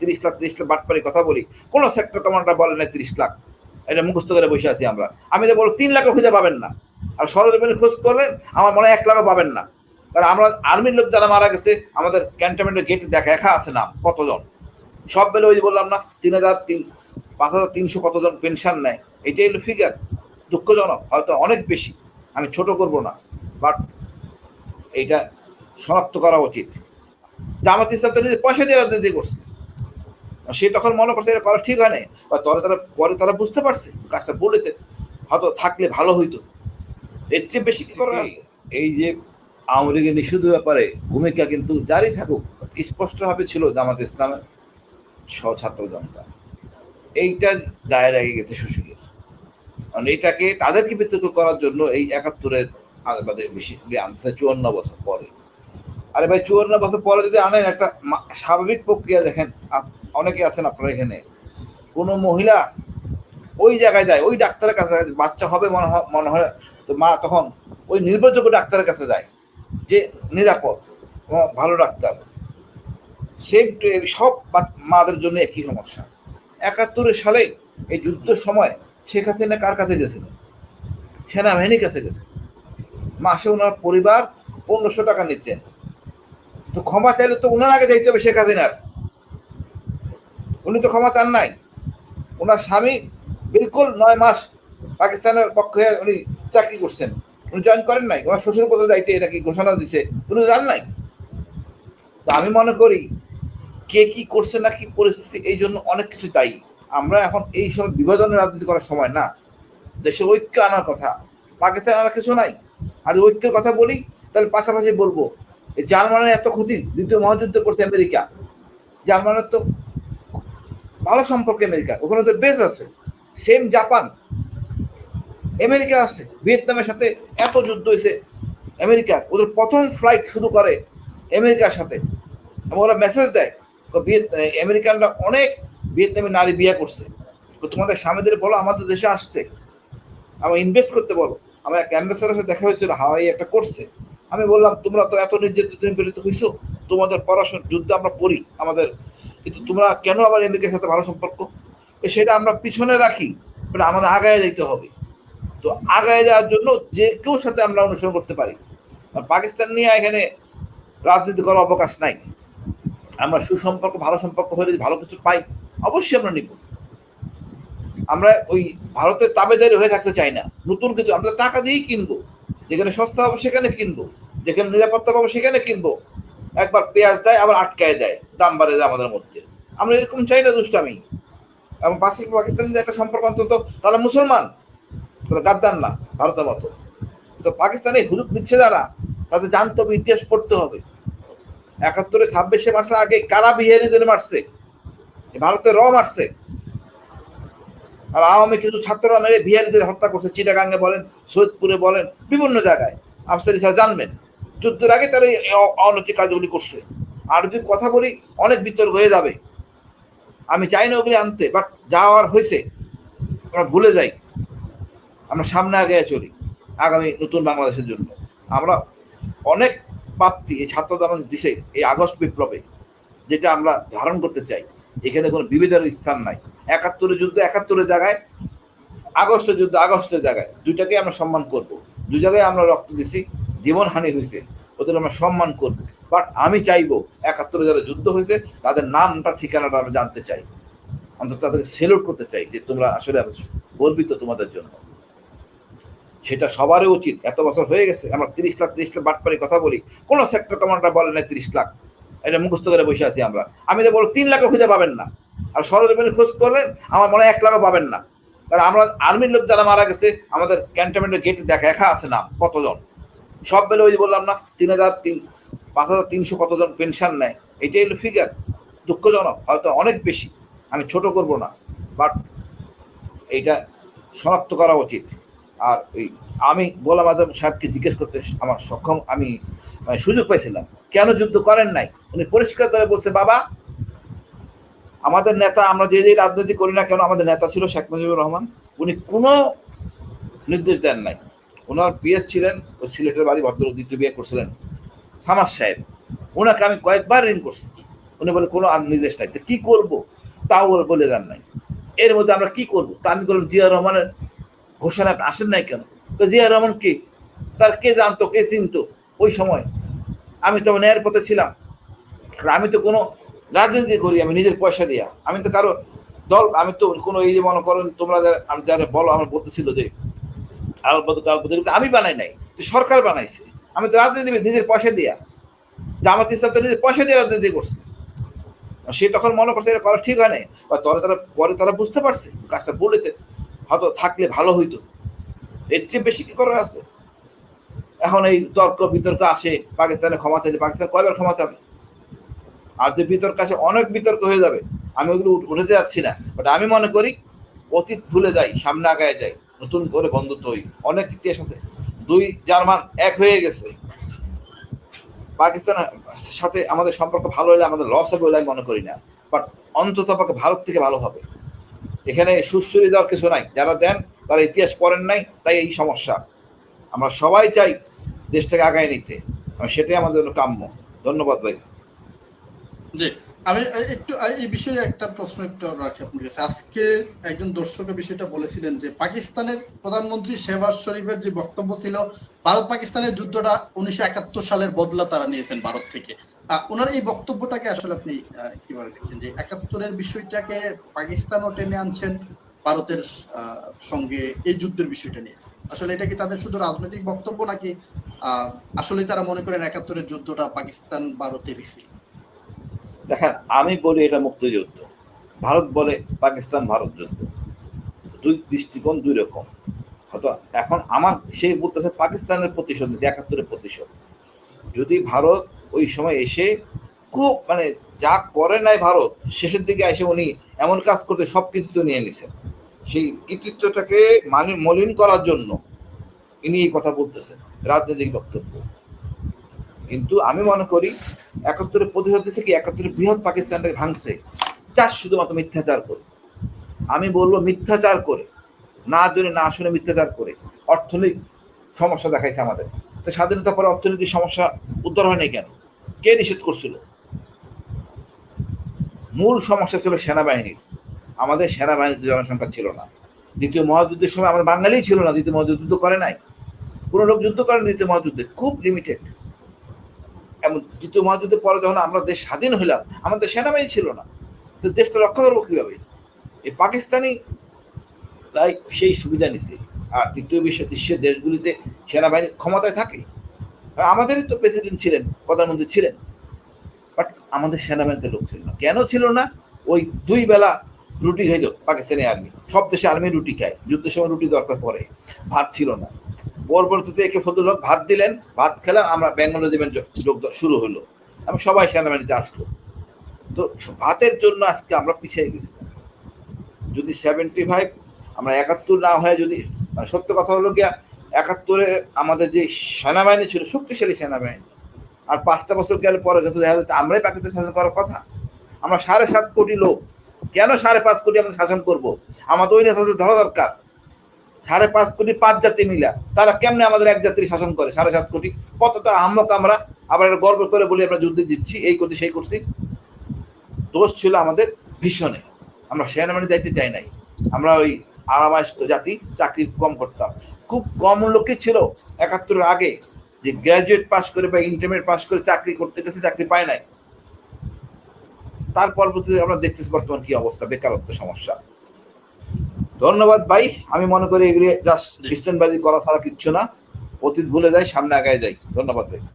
তিরিশ লাখ তিরিশ লাখ বাটপারি কথা বলি, কোনো সেক্টর কমান্ডার বলে না তিরিশ লাখ। এটা মুখস্থ করে বসে আছি আমরা। আমি তো বলব তিন লাখও খুঁজে পাবেন না। আর সরজমিনে খোঁজ করলেন আমার মনে হয় এক লাখও পাবেন না। কারণ আমরা আর্মির লোক যারা মারা গেছে, আমাদের ক্যান্টনমেন্টের গেটে দেখা, একা আছে নাম, কতজন? সব বেলে ওই বললাম না, তিন হাজার তিন, পাঁচ হাজার তিনশো কতজন পেনশন নেয়? এটাই হলো ফিগার দুঃখজনক, হয়তো অনেক বেশি। আমি ছোট করব না বাট এইটা শনাক্ত করা উচিত। জামাত ইসলাম তো নিজে পয়সা দিয়ে রাজনীতি করছে। সে তখন মনে করছে, এটা করা ঠিক হয় না বা তরে তারা, পরে তারা বুঝতে পারছে, কাজটা বলেছে। হয়তো থাকলে ভালো হইতো। এর চেয়ে বেশি কি আছে? এই যে আওয়ামী লীগের নিষিদ্ধ ব্যাপারে ভূমিকা কিন্তু জারি থাকুক, স্পষ্টভাবে ছিল জামাত ইসলামের ছ ছাত্র জনতা। এইটার গায়ে লেগে গেছে সুশীলের। কারণ এটাকে তাদেরকে বিতর্ক করার জন্য এই একাত্তরের আমাদের বেশি আনতে চুয়ান্ন বছর পরে। আরে ভাই, চুয়ান্ন বছর পরে যদি আনেন একটা স্বাভাবিক প্রক্রিয়া দেখেন অনেকে আছেন আপনারা এখানে। কোনো মহিলা ওই জায়গায় যায়, ওই ডাক্তারের কাছে বাচ্চা হবে মনে হয় মনে হয় তো মা তখন ওই নির্ভরযোগ্য ডাক্তারের কাছে যায় যে নিরাপদ ভালো ডাক্তার। সেম টু সব মাদের জন্য একই সমস্যা। একাত্তরের সালে এই যুদ্ধের সময় শেখ হাসিনা কার কাছে গেছিল? সেনাবাহিনীর কাছে গেছে মাসে ওনার পরিবার পনেরোশো টাকা নিতেন। তো ক্ষমা চাইলে তো ওনার আগে যাইতে হবে শেখ হাসিনার। উনি তো ক্ষমা চান নাই। ওনার স্বামী বিলকুল নয় মাস পাকিস্তানের পক্ষে উনি চাকরি করছেন। উনি জয়েন করেন নাই ওনার শ্বশুর পথে যাইতে এটা কি ঘোষণা দিছে। উনি জান নাই। তো আমি মনে করি, কে কি করছে না কি পরিস্থিতি, এই জন্য অনেক কিছু দায়ী। আমরা এখন এই সময় বিভাজনের রাজনীতি করার সময় না। দেশে ঐক্য আনার কথা। পাকিস্তান আনার কিছু নাই। আর ঐক্যের কথা বলি, তাহলে পাশাপাশি বলব জার্মানের এত ক্ষতি, দ্বিতীয় মহাযুদ্ধ করছে আমেরিকা। জার্মানের তো ভালো সম্পর্ক আমেরিকা। ওখানে তো বেস আছে। সেম জাপান আমেরিকা আছে। ভিয়েতনামের সাথে এত যুদ্ধ হয়েছে আমেরিকার। ওদের প্রথম ফ্লাইট শুরু করে আমেরিকার সাথে। এবং ওরা মেসেজ দেয় আমেরিকানরা অনেক ভিয়েতনামি নারী বিয়ে করছে। তোমাদের স্বামীদের বলো, আমাদের দেশে আসতে আমার ইনভেস্ট করতে বলো। আমার এক অ্যাম্বাসাডার সাথে দেখা হয়েছিল, হাওয়াই একটা করছে। আমি বললাম, তোমরা তো এত নির্যাতিত, নিপীড়িত হইছো। তোমাদের পড়াশোনা যুদ্ধ আমরা করি। আমাদের কিন্তু তোমরা কেন আবার আমেরিকার সাথে ভালো সম্পর্ক? সেটা আমরা পিছনে রাখি মানে আমাদের আগায় যাইতে হবে। তো আগায় যাওয়ার জন্য যে কেউ সাথে আমরা অনুসরণ করতে পারি। পাকিস্তান নিয়ে এখানে রাজনীতি করার অবকাশ নাই। আমরা সুসম্পর্ক, ভালো সম্পর্ক হলে ভালো কিছু পাই, অবশ্যই আমরা নিব। আমরা ওই ভারতের তাবেদারি হয়ে থাকতে চাই না। নতুন কিছু, আমরা টাকা দিয়েই কিনবো। যেখানে সস্তা হবে সেখানে কিনবো। যেখানে নিরাপত্তা পাবো সেখানে কিনবো। একবার পেঁয়াজ দেয়, আবার আটকায় দেয়, দাম বাড়ে দেয় আমাদের মধ্যে। আমরা এরকম চাই না দুষ্টামি। এবং পাকিস্তান পাকিস্তানের একটা সম্পর্ক অন্তত, তারা মুসলমান, তারা গাদ্দার না, ভারতের মতো। তো পাকিস্তানে হুজুক দিচ্ছে যারা তাদের জানতে হবে ইতিহাস পড়তে হবে। একাত্তরে ছাব্বিশে মাসের আগে কারা বিহারিদের মারছে? ভারতের র মারছে? আর আওয়ামী কিছু ছাত্ররা মেরে বিহারিদের হত্যা করছে, চিটাগাঙ্গে বলেন, সৈয়দপুরে বলেন, বিভিন্ন জায়গায়। আফসার ইসা জানবেন। যুদ্ধের আগে তারা অনৈতিক কাজগুলি করছে। আর যদি কথা বলি, অনেক বিতর্ক হয়ে যাবে। আমি চাই না ওগুলি আনতে বাট যাওয়ার হয়েছে, আমরা ভুলে যাই। আমরা সামনে আগে চলি, আগামী নতুন বাংলাদেশের জন্য। আমরা অনেক প্রাপ্তি এই ছাত্রদের আমাদের দিছে এই আগস্ট বিপ্লবে, যেটা আমরা ধারণ করতে চাই। এখানে কোনো বিভেদের স্থান নাই। একাত্তরের যুদ্ধ একাত্তরের জায়গায়, আগস্টের যুদ্ধ আগস্টের জায়গায়। দুইটাকে আমরা সম্মান করব। দুই জায়গায় আমরা রক্ত দিছি। জীবনহানি হয়েছে, ওদের আমরা সম্মান করব। বাট আমি চাইব একাত্তরে যারা যুদ্ধ হয়েছে, তাদের নামটা, ঠিকানাটা আমরা জানতে চাই। অন্তত তাদেরকে সেলুট করতে চাই যে তোমরা আসলে গর্বিত তোমাদের জন্য। সেটা সবারই উচিত। এত বছর হয়ে গেছে, আমরা তিরিশ লাখ তিরিশ লাখ বাটপারি কথা বলি। কোনো সেক্টর কমান্ডার বলে না তিরিশ লাখ। এটা মুখস্থ করে বসে আছি আমরা। আমি তো বলব, তিন লাখও খুঁজে পাবেন না। আর সরজমিনে খোঁজ করলেন আমার মনে হয় এক লাখও পাবেন না। কারণ আমরা আর্মির লোক যারা মারা গেছে, আমাদের ক্যান্টনমেন্টের গেটে দেখা, একা আছে নাম, কতজন? সব বেলে ওই বললাম না, তিন হাজার তিন, পাঁচ হাজার তিনশো কতজন পেনশন নেয়? এটাই হলো ফিগার দুঃখজনক, হয়তো অনেক বেশি। আমি ছোট করব না। বাট এইটা শনাক্ত করা উচিত। আর ওই আমি গোলাম আজম সাহেবকে জিজ্ঞেস করতে আমার সক্ষম, আমি মানে সুযোগ পাইছিলাম। কেন যুদ্ধ করেন নাই? উনি পরিষ্কার করে বলছে, বাবা, আমাদের নেতা, আমরা যে যে রাজনীতি করি না কেন, আমাদের নেতা ছিল শেখ মুজিবুর রহমান। উনি কোনো নির্দেশ দেন নাই। ওনার বিয়ে ছিলেন ওই সিলেটের বাড়ি ভদ্রলোক দ্বিতীয় বিয়ে করছিলেন। সামাজ সাহেব, ওনাকে আমি কয়েকবার ঋণ করছি। উনি বলে, কোনো নির্দেশ নাই। কি করব? তাও বলে দেন নাই। এর মধ্যে আমরা কি করব? তা আমি বললাম, জিয়া রহমানের ঘোষণা আপনি আসেন নাই কেন? তো জিয়া রহমান কে? তার কে জানতো, কে চিনতো? ওই সময় আমি তো ন্যায়ের পথে ছিলাম। আমি তো কোনো রাজনীতি করি, আমি নিজের পয়সা দিয়া। আমি তো কারও দল, আমি তো কোনো এই যে মনে করেন, তোমরা যারা- আমি যারা বলো, আমার বলতেছিল যে আমি বানাই নাই, তো সরকার বানাইছে। আমি তো রাজনীতি নিজের পয়সা দিয়া। জামাত ইসলাম তো নিজের পয়সা দিয়ে রাজনীতি করছে। সে তখন মনে করছে, এটা করা ঠিক হয় নাই। বা তরে তারা, পরে তারা বুঝতে পারছে, কাজটা বলেছে, হয়তো থাকলে ভালো হইতো। এর চেয়ে বেশি কি করার আছে? এখন এই তর্ক, বিতর্ক আসে, পাকিস্তানে ক্ষমা চাইছে পাকিস্তান কয়বার ক্ষমা চাবে? আর যে বিতর্ক আসে, অনেক বিতর্ক হয়ে যাবে। আমি ওগুলো উঠে যাচ্ছি না। বাট আমি মনে করি, অতীত ভুলে যাই, সামনে আগায় যাই। নতুন করে বন্ধুত্ব হই অনেক ইতিহাস আছে। দুই জার্মান এক হয়ে গেছে। পাকিস্তানের সাথে আমাদের সম্পর্ক ভালো হলে আমাদের লস হবে বলে আমি মনে করি না। বাট অন্তত পক্ষে ভারত থেকে ভালো হবে। এখানে সুশ্রী দেওয়ার কিছু নাই। যারা দেন, তারা ইতিহাস পড়েন নাই, তাই এই সমস্যা। আমরা সবাই চাই দেশটাকে আগায় নিতে। সেটাই আমাদের কাম্য। ধন্যবাদ ভাই। জি। আমি একটু এই বিষয়ে একটা প্রশ্ন একটু রাখি আপনার কাছে। আজকে একজন দর্শকের বিষয়টা বলেছিলেন যে, পাকিস্তানের প্রধানমন্ত্রী শেহবাজ শরীফের যে বক্তব্য ছিল, ভারত পাকিস্তানের যুদ্ধটা উনিশশো একাত্তর সালের বদলা তারা নিয়েছেন ভারত থেকে। ওনার এই বক্তব্যটাকে আসলে আপনি কীভাবে দেখছেন যে, একাত্তরের বিষয়টাকে পাকিস্তানও টেনে আনছেন ভারতের সঙ্গে এই যুদ্ধের বিষয়টা নিয়ে। আসলে এটা কি তাদের শুধু রাজনৈতিক বক্তব্য নাকি, আহ আসলে তারা মনে করেন একাত্তরের যুদ্ধটা পাকিস্তান ভারতের? দেখেন, আমি বলি এটা মুক্তিযুদ্ধ। ভারত বলে পাকিস্তান ভারত যুদ্ধ। দুই দৃষ্টিকোণ দুই রকম। হয়তো এখন আমার সেই বলতেছে পাকিস্তানের প্রতিশোধ নিচ্ছে একাত্তরের প্রতিশোধ। যদি ভারত ওই সময় এসে খুব মানে যা করে নাই ভারত, শেষের দিকে এসে উনি এমন কাজ করতে সব কৃতিত্ব নিয়ে নিছেন। সেই কৃতিত্বটাকে মানে মলিন করার জন্য ইনি এই কথা বলতেছেন। রাজনৈতিক বক্তব্য। কিন্তু আমি মনে করি একাত্তরের প্রতিশোধ দিচ্ছে কি? একাত্তরের বৃহৎ পাকিস্তানটাকে ভাঙছে। চাষ শুধুমাত্র মিথ্যাচার করে। আমি বলব মিথ্যাচার করে। না জেনে, না শুনে মিথ্যাচার করে। অর্থনৈতিক সমস্যা দেখাইছে আমাদের। তো স্বাধীনতার পরে অর্থনৈতিক সমস্যা উদ্ধার হয়নি কেন? কে নিষেধ করছিল? মূল সমস্যা ছিল সেনাবাহিনীর। আমাদের সেনাবাহিনীতে জনসংখ্যা ছিল না। দ্বিতীয় মহাযুদ্ধের সময় আমাদের বাঙালি ছিল না। দ্বিতীয় মহাযুদ্ধ যুদ্ধ করে নাই। কোনো লোক যুদ্ধ করেন দ্বিতীয় মহাযুদ্ধে। খুব লিমিটেড এমন দ্বিতীয় মহাযুদ্ধের পরে যখন আমরা দেশ স্বাধীন হইলাম, আমাদের সেনাবাহিনী ছিল না। তো দেশটা রক্ষা করব কীভাবে? এই পাকিস্তানি তাই সেই সুবিধা নিছে। আর তৃতীয় বিশ্ব বিশ্বের দেশগুলিতে সেনাবাহিনী ক্ষমতায় থাকে। আমাদেরই তো প্রেসিডেন্ট ছিলেন, প্রধানমন্ত্রী ছিলেন। বাট আমাদের সেনাবাহিনীতে লোক ছিল না। কেন ছিল না? ওই দুই বেলা রুটি খাইতো পাকিস্তানি আর্মি। সব দেশে আর্মি রুটি খায়। যুদ্ধের সময় রুটি দরকার পড়ে। ভাত ছিল না। পরবর্তীতে একে ফজলুল হক ভাত দিলেন, ভাত খেলাম, আমরা বেঙ্গল রেজিমেন্ট যোগ শুরু হলো। আমি সবাই সেনাবাহিনীতে আসলো। তো ভাতের জন্য আজকে আমরা পিছিয়ে গেছি যদি সেভেন্টি ফাইভ আমরা একাত্তর না হয়ে যদি মানে সত্য কথা হলো গিয়া, একাত্তরে আমাদের যে সেনাবাহিনী ছিল, শক্তিশালী সেনাবাহিনী, আর পাঁচটা বছর গেলে পরে যত দেখা যাচ্ছে আমরাই পাকিস্তান শাসন করার কথা। আমরা সাড়ে সাত কোটি লোক, কেন সাড়ে পাঁচ কোটি আমরা শাসন করব? আমাদের ওই নেতাদের ধরা দরকার। সাড়ে পাঁচ কোটি পাঁচ জাতি মিলা, তারা কেমনে আমাদের এক জাতির শাসন করে? সাড়ে সাত কোটি। কতটা আহমক আমরা? আবার এটা গর্ব করে বলি, আমরা যুদ্ধে জিতছি, এই করছি সেই করছি। দোষ ছিল আমাদের ভীষণে। আমরা সেনাবাহিনী যাইতে চাই নাই। আমরা ওই আরামাস জাতি চাকরি কম করতাম। খুব কম লোকই ছিল একাত্তরের আগে, যে গ্র্যাজুয়েট পাস করে বা ইন্টারমিডিয়েট পাস করে চাকরি করতে গেছে, চাকরি পায় নাই। তার পরবর্তীতে আমরা দেখতেছি বর্তমান কি অবস্থা, বেকারত্ব সমস্যা। ধন্যবাদ ভাই। আমি মনে করি এগুলি জাস্ট স্ট্যান্ডবাজি বাজি করা ছাড়া কিচ্ছু না। অতীত ভুলে যাই সামনে আগায় যাই। ধন্যবাদ ভাই।